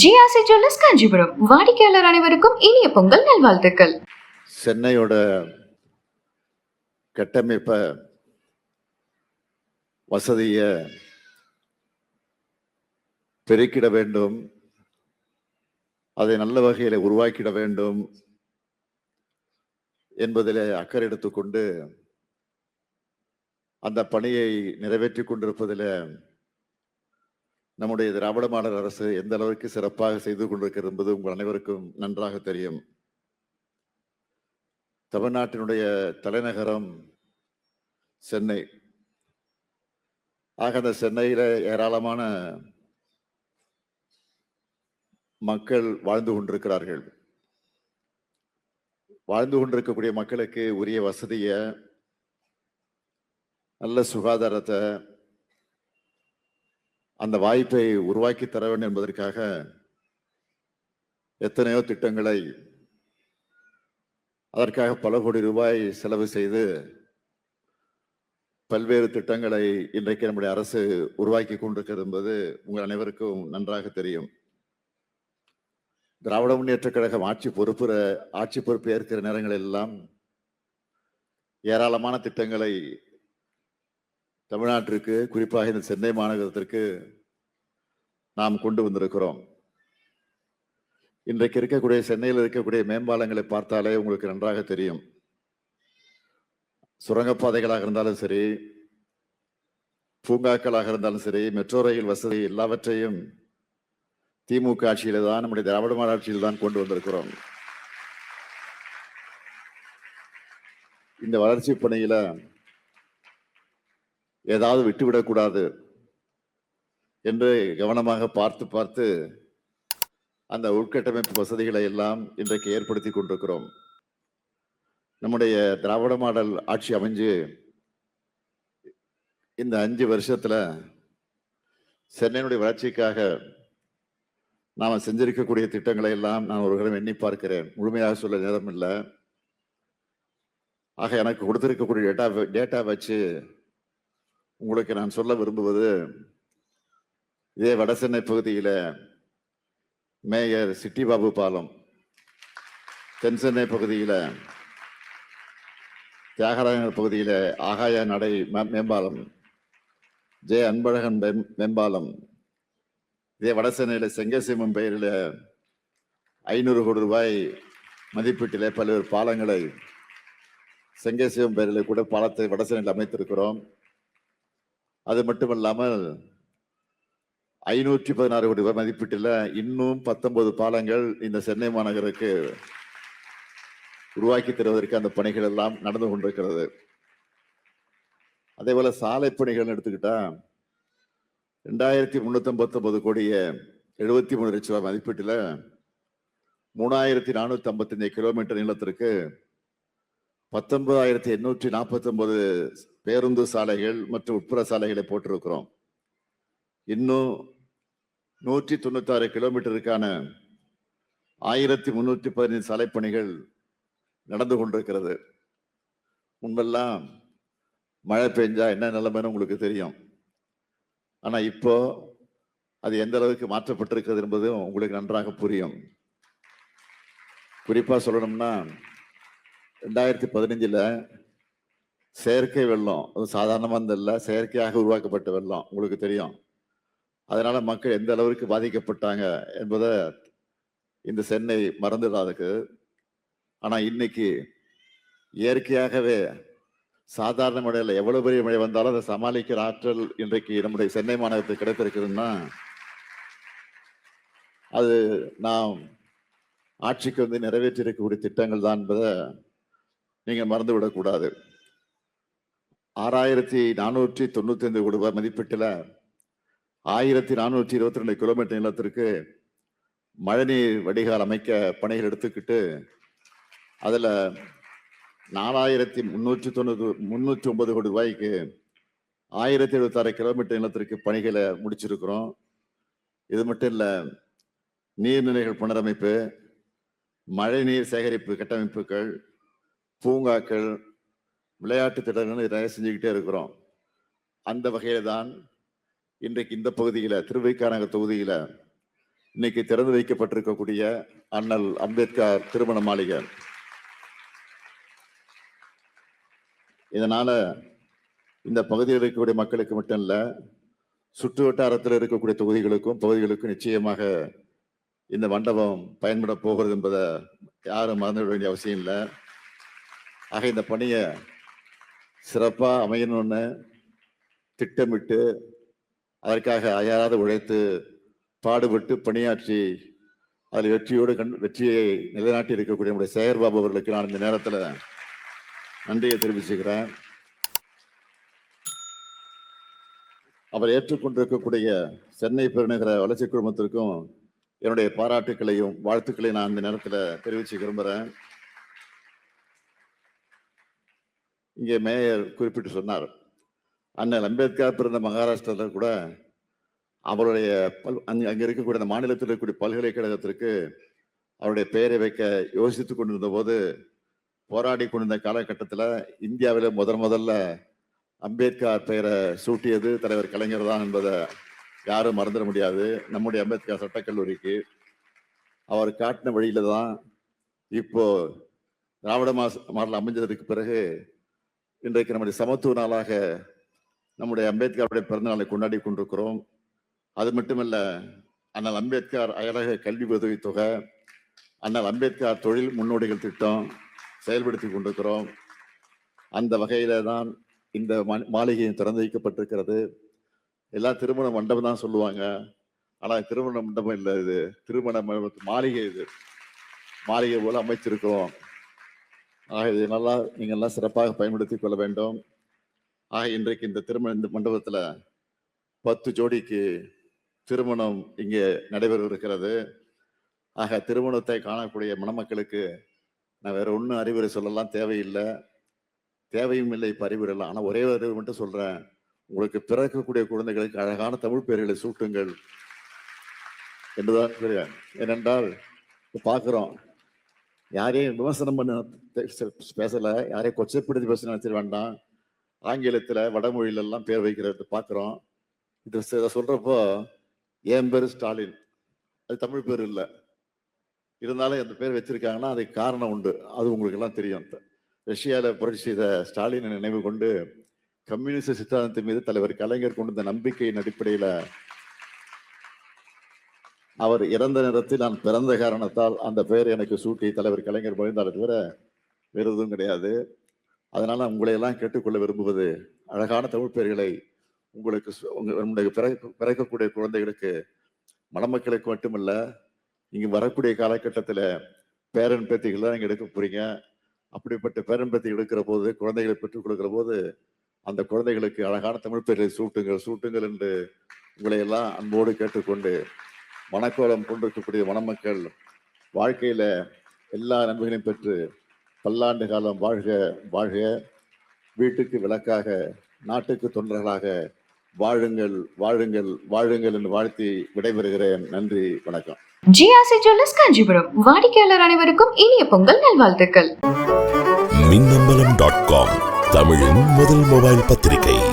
GRC jewellers Kanchipuram வாடிக்கையாளர் அனைவருக்கும் இனிய பொங்கல் நல்வாழ்த்துக்கள். சென்னையோட கட்டமைப்ப வசதிய பெருக்கிட வேண்டும். அதை நல்ல வகையில் உருவாக்கிட வேண்டும் என்பதில் அக்கறை எடுத்துக்கொண்டு அந்த பணியை நிறைவேற்றி கொண்டிருப்பதில் நம்முடைய திராவிட மாடல் அரசு எந்த அளவிற்கு சிறப்பாக செய்து கொண்டிருக்கிறது என்பது உங்கள் அனைவருக்கும் நன்றாக தெரியும். தமிழ்நாட்டினுடைய தலைநகரம் சென்னை. ஆக அந்த சென்னையில் ஏராளமான மக்கள் வாழ்ந்து கொண்டிருக்கிறார்கள். வாழ்ந்து கொண்டிருக்கக்கூடிய மக்களுக்கு உரிய வசதியை நல்ல சுகாதாரத்தை அந்த வாய்ப்பை உருவாக்கி தர வேண்டும் என்பதற்காக எத்தனையோ திட்டங்களை அதற்காக பல கோடி ரூபாய் செலவு செய்து பல்வேறு திட்டங்களை இன்றைக்கு நம்முடைய அரசு உருவாக்கி கொண்டிருக்கிறது என்பது உங்கள் அனைவருக்கும் நன்றாக தெரியும். திராவிட முன்னேற்ற கழகம் ஆட்சி பொறுப்புற ஆட்சி பொறுப்பு ஏற்கிற நேரங்களில் எல்லாம் ஏராளமான திட்டங்களை தமிழ்நாட்டிற்கு குறிப்பாக இந்த சென்னை மாநகரத்திற்கு நாம் கொண்டு வந்திருக்கிறோம். இன்றைக்கு இருக்கக்கூடிய சென்னையில் இருக்கக்கூடிய மேம்பாலங்களை பார்த்தாலே உங்களுக்கு நன்றாக தெரியும். சுரங்கப்பாதைகளாக இருந்தாலும் சரி பூங்காக்களாக இருந்தாலும் சரி மெட்ரோ ரயில் வசதி எல்லாவற்றையும் திமுக ஆட்சியில தான் நம்முடைய திராவிட மாநாட்சியில் தான் கொண்டு வந்திருக்கிறோம். இந்த வளர்ச்சி பணியில ஏதாவது விட்டுவிடக்கூடாது என்று கவனமாக பார்த்து பார்த்து அந்த உள்கட்டமைப்பு வசதிகளை எல்லாம் இன்றைக்கு ஏற்படுத்தி கொண்டிருக்கிறோம். நம்முடைய திராவிட மாடல் ஆட்சி அமைஞ்சு இந்த அஞ்சு வருஷத்தில் சென்னையினுடைய வளர்ச்சிக்காக நாம் செஞ்சிருக்கக்கூடிய திட்டங்களை எல்லாம் நான் ஒரு கடம் எண்ணி பார்க்கிறேன். முழுமையாக சொல்ல நேரம் இல்லை. ஆக எனக்கு கொடுத்திருக்கக்கூடிய டேட்டா டேட்டா வச்சு உங்களுக்கு நான் சொல்ல விரும்புவது இதே வடசென்னை பகுதியில் மேயர் சிட்டிபாபு பாலம் தென் சென்னை பகுதியில் தியாகராயர் பகுதியில் ஆகாய நடை மேம்பாலம் ஜே. அன்பழகன் மேம்- மேம்பாலம் இதே வடசென்னையில் செங்கசிம்மன் பெயரில் ஐநூறு கோடி ரூபாய் மதிப்பீட்டிலே பல்வேறு பாலங்களை செங்கசிவம் பெயரில் கூட பாலத்தை வடசென்னையில் அமைத்திருக்கிறோம். அது மட்டுமல்லாமல் ஐநூற்றி பதினாறு கோடி ரூபாய் மதிப்பீட்டில் இன்னும் பத்தொன்பது பாலங்கள் இந்த சென்னை மாநகருக்கு உருவாக்கி தருவதற்கு அந்த பணிகள் எல்லாம் நடந்து கொண்டிருக்கிறது. அதே போல சாலை பணிகள் எடுத்துக்கிட்டா ரெண்டாயிரத்தி முன்னூத்தி ஐம்பத்தி கோடிய எழுபத்தி மூணு லட்சம் ரூபாய் மதிப்பீட்டில் மூணாயிரத்தி நானூத்தி ஐம்பத்தஞ்சு கிலோமீட்டர் நீளத்திற்கு பத்தொன்பதாயிரத்தி எண்ணூற்றி நாற்பத்தி ஒன்பது பேருந்து சாலைகள் மற்றும் உட்புற சாலைகளை போட்டிருக்கிறோம். இன்னும் நூற்றி தொண்ணூத்தாறு கிலோமீட்டருக்கான ஆயிரத்தி முன்னூற்றி பதினைந்து சாலை பணிகள் நடந்து கொண்டிருக்கிறது. முன்பெல்லாம் மழை பெஞ்சா என்ன நிலைமைன்னு உங்களுக்கு தெரியும். ஆனால் இப்போ அது எந்த அளவுக்கு மாற்றப்பட்டிருக்கிறது என்பதும் உங்களுக்கு நன்றாக புரியும். குறிப்பாக சொல்லணும்னா ரெண்டாயிரத்தி பதினஞ்சில் செயற்கை வெள்ளம் அது சாதாரணமாக இருந்ததில்ல செயற்கையாக உருவாக்கப்பட்ட வெள்ளம் உங்களுக்கு தெரியும். அதனால் மக்கள் எந்த அளவிற்கு பாதிக்கப்பட்டாங்க என்பதை இந்த சென்னை மறந்துடாதுக்கு ஆனால் இன்னைக்கு இயற்கையாகவே சாதாரண மழையில் எவ்வளோ பெரிய மழை வந்தாலும் அதை சமாளிக்கிற ஆற்றல் இன்றைக்கு நம்முடைய சென்னை மாநகரத்துக்கு கிடைத்திருக்குதுன்னா அது நாம் ஆட்சிக்கு வந்து நிறைவேற்றி இருக்கக்கூடிய திட்டங்கள் தான் என்பதை நீங்க மறந்து விடக்கூடாது ஆறாயிரத்தி நானூற்றி தொண்ணூத்தி ஐந்து கோடி ரூபாய் மதிப்பீட்டில் ஆயிரத்தி நானூற்றி இருபத்தி ரெண்டு கிலோமீட்டர் நிலத்திற்கு மழைநீர் வடிகால் அமைக்க பணிகள் எடுத்துக்கிட்டு அதில் நாலாயிரத்தி முன்னூற்றி தொண்ணூறு முந்நூற்றி ஒன்பது கோடி ரூபாய்க்கு ஆயிரத்தி எழுபத்தாறு கிலோமீட்டர் நிலத்திற்கு பணிகளை முடிச்சிருக்கிறோம். இது மட்டும் இல்லை நீர்நிலைகள் புனரமைப்பு மழைநீர் சேகரிப்பு கட்டமைப்புகள் பூங்காக்கள் விளையாட்டு திட்டங்கள் நிறைய செஞ்சுக்கிட்டே இருக்கிறோம். அந்த வகையில தான் இன்றைக்கு இந்த பகுதியில் திருவைக்காரங்க தொகுதியில் இன்னைக்கு திறந்து வைக்கப்பட்டிருக்கக்கூடிய அண்ணல் அம்பேத்கர் திருமண மாளிகை. இதனால இந்த பகுதியில் இருக்கக்கூடிய மக்களுக்கு மட்டும் இல்லை சுற்று வட்டாரத்தில் இருக்கக்கூடிய தொகுதிகளுக்கும் பகுதிகளுக்கும் நிச்சயமாக இந்த மண்டபம் பயன்பட போகிறது என்பதை யாரும் மறந்துவிட வேண்டிய அவசியம் இல்லை. ஆக இந்த பணியை சிறப்பாக அமையணும்னு திட்டமிட்டு அதற்காக அயராது உழைத்து பாடுபட்டு பணியாற்றி அதில் வெற்றியோடு கண் வெற்றியை நிலைநாட்டி இருக்கக்கூடிய நம்முடைய சேகர்பாபு அவர்களுக்கு நான் இந்த நேரத்தில் நன்றியை தெரிவிச்சுக்கிறேன். அவர் ஏற்றுக்கொண்டிருக்கக்கூடிய சென்னை பெருநகர வளர்ச்சி குழுமத்திற்கும் என்னுடைய பாராட்டுக்களையும் வாழ்த்துக்களையும் நான் இந்த நேரத்தில் தெரிவிச்சு விரும்புகிறேன் இங்கே மேயர் குறிப்பிட்டு சொன்னார். அண்ணல் அம்பேத்கர் பிறந்த மகாராஷ்டிரத்தில் கூட அவருடைய பல் அங்கே அங்கே இருக்கக்கூடிய அந்த மாநிலத்தில் இருக்கக்கூடிய பல்கலைக்கழகத்திற்கு அவருடைய பெயரை வைக்க யோசித்து கொண்டிருந்த போது போராடி கொண்டிருந்த காலகட்டத்தில் இந்தியாவில் முதன் முதல்ல அம்பேத்கர் பெயரை சூட்டியது தலைவர் கலைஞர் தான் என்பதை யாரும் மறந்துட முடியாது. நம்முடைய அம்பேத்கர் சட்டக்கல்லூரிக்கு அவர் காட்டின வழியில தான் இப்போ திராவிட மாச மாடல் அமைஞ்சதற்கு பிறகு இன்றைக்கு நம்முடைய சமத்துவ நாளாக நம்முடைய அம்பேத்கருடைய பிறந்த நாளை கொண்டாடி கொண்டிருக்கிறோம். அது மட்டுமல்ல அண்ணல் அம்பேத்கர் அயலக கல்வி உதவி தொகை அண்ணல் அம்பேத்கர் தொழில் முன்னோடிகள் திட்டம் செயல்படுத்தி கொண்டிருக்கிறோம். அந்த வகையில தான் இந்த மா- மாளிகையும் திறந்து வைக்கப்பட்டிருக்கிறது. எல்லாம் திருமண மண்டபம் தான் சொல்லுவாங்க. ஆனால் திருமண மண்டபம் இல்லை இது. திருமண மாளிகை இது. மாளிகை போல அமைச்சிருக்கிறோம். ஆக இதை நல்லா நீங்கள் எல்லாம் சிறப்பாக பயன்படுத்திக் கொள்ள வேண்டும். ஆக இன்றைக்கு இந்த திருமண இந்த மண்டபத்தில் பத்து ஜோடிக்கு திருமணம் இங்கே நடைபெற இருக்கிறது ஆக திருமணத்தை காணக்கூடிய மணமக்களுக்கு நான் வேற ஒன்றும் அறிவுரை சொல்லலாம் தேவையில்லை. தேவையும் இல்லை இப்போ அறிவுரை ஆனால் ஒரே ஒரு அறிவு மட்டும் சொல்கிறேன் உங்களுக்கு பிறக்கக்கூடிய குழந்தைகளுக்கு அழகான தமிழ் பெயர்களை சூட்டுங்கள். என்றுதான் கூறுகிறேன் ஏனென்றால் பார்க்குறோம் யாரையும் விமர்சனம் பண்ண பேசலை பேசல. யாரையும் கொச்சப்படுத்தி பேச நினைச்சிட வேண்டாம். ஆங்கிலத்தில் வடமொழியிலெல்லாம் பேர் வைக்கிறது பார்க்குறோம் இது இதை சொல்கிறப்போ என் பேர் ஸ்டாலின். அது தமிழ் பேர் இல்லை. இருந்தாலும் அந்த பேர் வச்சிருக்காங்கன்னா அதுக்கு காரணம் உண்டு. அது உங்களுக்கு எல்லாம் தெரியும் ரஷ்யாவில் புரட்சி செய்த ஸ்டாலினை நினைவு கொண்டு கம்யூனிஸ்ட் சித்தாந்தத்தின் மீது தலைவர் கலைஞர் கொண்டிருந்த நம்பிக்கையின் அடிப்படையில் அவர் இறந்த நேரத்தில் நான் பிறந்த காரணத்தால் அந்த பெயர் எனக்கு சூட்டி தலைவர் கலைஞர் மகிழ்ந்தாலே தவிர வேறு எதுவும் கிடையாது. அதனால் உங்களை எல்லாம் கேட்டுக்கொள்ள விரும்புவது அழகான தமிழ் பெயர்களை உங்களுக்கு சு- உங்களுடைய பிறக்கக்கூடிய குழந்தைகளுக்கு மணமக்களுக்கு மட்டுமல்ல இங்கே வரக்கூடிய காலகட்டத்தில் பேரன் பேத்திகள் தான் இங்கே எடுக்க போறீங்க. அப்படிப்பட்ட பேரன் பேத்தி எடுக்கிற போது குழந்தைகளை பெற்றுக் கொடுக்கிற போது அந்த குழந்தைகளுக்கு அழகான தமிழ் பெயர்களை சூட்டுங்கள் சூட்டுங்கள் என்று உங்களை எல்லாம் அன்போடு கேட்டுக்கொண்டு மணக்கோலம் கொண்டிருக்கக்கூடிய மணமக்கள் வாழ்க்கையில எல்லா நன்மைகளையும் பெற்று பல்லாண்டு காலம் வாழ்க வாழ்க. வீட்டுக்கு விளக்காக நாட்டுக்கு தொண்டர்களாக வாழுங்கள் வாழுங்கள் வாழுங்கள் என்று வாழ்த்தி விடைபெறுகிறேன். நன்றி வணக்கம். GRC jewellers Kanchipuram. வாடிக்கையாளர் அனைவருக்கும் இனிய பொங்கல் நல்வாழ்த்துக்கள். மின்னம்பலம் டாட் காம் தமிழின் முதல் மொபைல் பத்திரிகை.